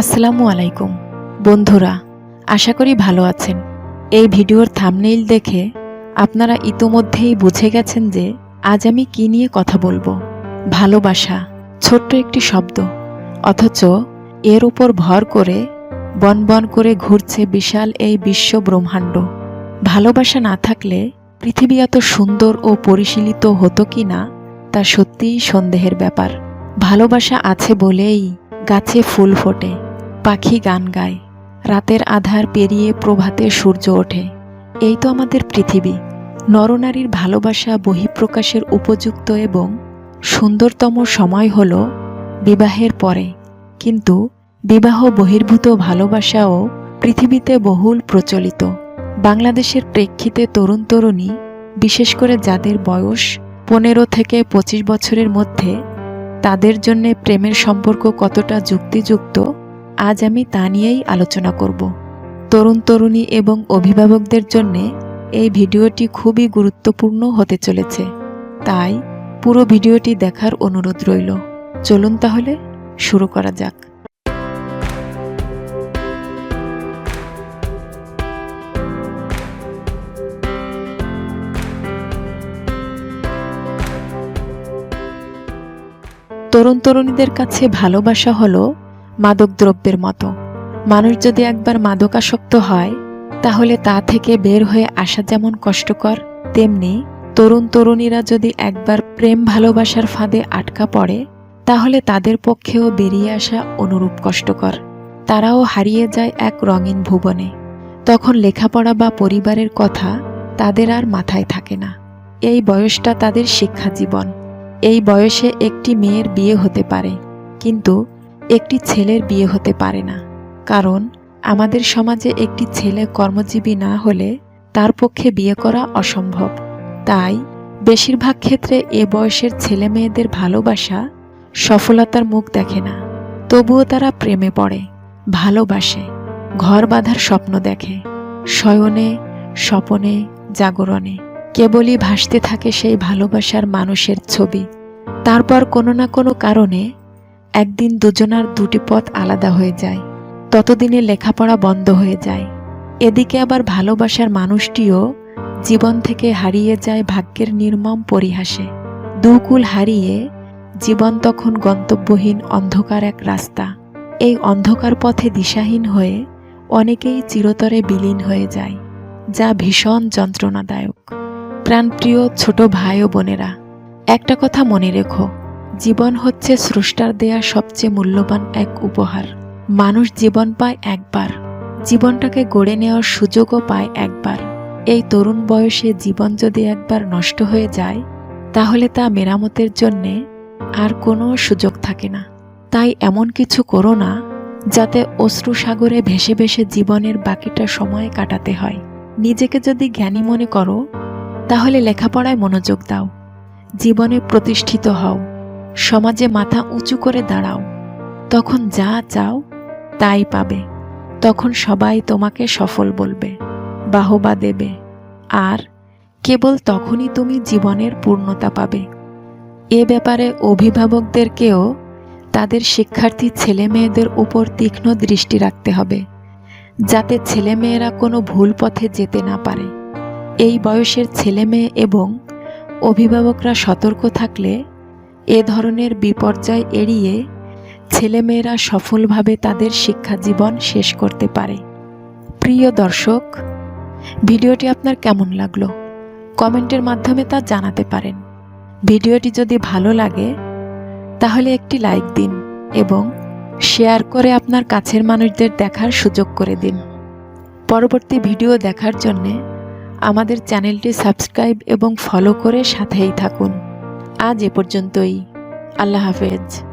আসসালামু আলাইকুম। বন্ধুরা, আশা করি ভালো আছেন। এই ভিডিওর থামনেইল দেখে আপনারা ইতোমধ্যেই বুঝে গেছেন যে আজ আমি কি নিয়ে কথা বলব। ভালোবাসা ছোট্ট একটি শব্দ, অথচ এর উপর ভর করে, বন বন করে ঘুরছে বিশাল এই বিশ্ব ব্রহ্মাণ্ড। ভালোবাসা না থাকলে পৃথিবী এত সুন্দর ও পরিশীলিত হতো কি না তা সত্যিই সন্দেহের ব্যাপার। ভালোবাসা আছে বলেই গাছে ফুল ফোটে, পাখি গান গায়, রাতের আধার পেরিয়ে প্রভাতে সূর্য ওঠে। এই তো আমাদের পৃথিবী, নরনারীর ভালোবাসা বহিঃপ্রকাশের উপযুক্ত এবং সুন্দরতম সময় হল বিবাহের পরে। কিন্তু বিবাহ বহির্ভূত ভালোবাসাও পৃথিবীতে বহুল প্রচলিত। বাংলাদেশের প্রেক্ষিতে তরুণ তরুণী, বিশেষ করে যাদের বয়স পনেরো থেকে পঁচিশ বছরের মধ্যে তাদের জন্য প্রেমের সম্পর্ক কতটা যুক্তিযুক্ত, আজ আমি তা নিয়েই আলোচনা করব। তরুণ তরুণী এবং অভিভাবকদের জন্য এই ভিডিওটি খুবই গুরুত্বপূর্ণ হতে চলেছে। তাই পুরো ভিডিওটি দেখার অনুরোধ রইল। চলুন তাহলে শুরু করা যাক। তরুণ তরুণীদের কাছে ভালোবাসা হলো মাদকদ্রব্যের মতো। মানুষ যদি একবার মাদকাসক্ত হয়, তাহলে তা থেকে বের হয়ে আসা যেমন কষ্টকর, তেমনি তরুণ তরুণীরা যদি একবার প্রেম ভালোবাসার ফাঁদে আটকা পড়ে, তাহলে তাদের পক্ষেও বেরিয়ে আসা অনুরূপ কষ্টকর। তারাও হারিয়ে যায় এক রঙিন ভুবনে। তখন লেখাপড়া বা পরিবারের কথা তাদের আর মাথায় থাকে না। এই বয়সটা তাদের শিক্ষা জীবন এই বয়সে একটি মেয়ের বিয়ে হতে পারে, কিন্তু একটি ছেলের বিয়ে হতে পারে না। কারণ আমাদের সমাজে একটি ছেলে কর্মজীবী না হলে তার পক্ষে বিয়ে করা অসম্ভব। তাই বেশিরভাগ ক্ষেত্রে এ বয়সের ছেলে মেয়েদের ভালোবাসা সফলতার মুখ দেখে না। তবুও তারা প্রেমে পড়ে, ভালোবাসে, ঘর বাঁধার স্বপ্ন দেখে, শয়নে, স্বপনে, জাগরণে। কেবলই ভাসতে থাকে সেই ভালোবাসার মানুষের ছবি। তারপর কোনো না কোনো কারণে একদিন দুজনার দুটি পথ আলাদা হয়ে যায়। ততদিনে লেখাপড়া বন্ধ হয়ে যায়। এদিকে আবার ভালোবাসার মানুষটিও জীবন থেকে হারিয়ে যায় ভাগ্যের নির্মম পরিহাসে। দুকুল হারিয়ে জীবন তখন গন্তব্যহীন অন্ধকার এক রাস্তা। এই অন্ধকার পথে দিশাহীন হয়ে অনেকেই চিরতরে বিলীন হয়ে যায়, যা ভীষণ যন্ত্রণাদায়ক। প্রাণপ্রিয় ছোট ভাই ও বোনেরা, একটা কথা মনে রেখো, জীবন হচ্ছে স্রষ্টার দেয়া সবচেয়ে মূল্যবান এক উপহার। মানুষ জীবন পায় একবার, জীবনটাকে গড়ে নেওয়ার সুযোগও পায় একবার। এই তরুণ বয়সে জীবন যদি একবার নষ্ট হয়ে যায়, তাহলে তা মেরামতের জন্যে আর কোনো সুযোগ থাকে না। তাই এমন কিছু করো না, যাতে অশ্রু সাগরে ভেসে ভেসে জীবনের বাকিটা সময় কাটাতে হয়। নিজেকে যদি জ্ঞানী মনে করো তাহলে লেখাপড়ায় মনোযোগ দাও। জীবনে প্রতিষ্ঠিত হও। সমাজে মাথা উঁচু করে দাঁড়াও। তখন যা চাও তাই পাবে। তখন সবাই তোমাকে সফল বলবে, বাহবা দেবে। আর কেবল তখনই তুমি জীবনের পূর্ণতা পাবে। এ ব্যাপারে অভিভাবকদেরকেও তাদের শিক্ষার্থী ছেলে মেয়েদের উপর তীক্ষ্ণ দৃষ্টি রাখতে হবে, যাতে ছেলেমেয়েরা কোনো ভুল পথে যেতে না পারে। এই বয়সের ছেলে মেয়ে এবং অভিভাবকরা সতর্ক থাকলে এ ধরনের বিপর্যয় এড়িয়ে ছেলেমেয়েরা সফলভাবে তাদের শিক্ষা জীবন শেষ করতে পারে। প্রিয় দর্শক, ভিডিওটি আপনার কেমন লাগল? কমেন্টের মাধ্যমে তা জানাতে পারেন। ভিডিওটি যদি ভালো লাগে, তাহলে একটি লাইক দিন এবং শেয়ার করে আপনার কাছের মানুষদের দেখার সুযোগ করে দিন। পরবর্তী ভিডিও দেখার জন্যে আমাদের চ্যানেলটি সাবস্ক্রাইব এবং ফলো করে সাথেই থাকুন। আজ এ পর্যন্তই। আল্লাহ হাফেজ।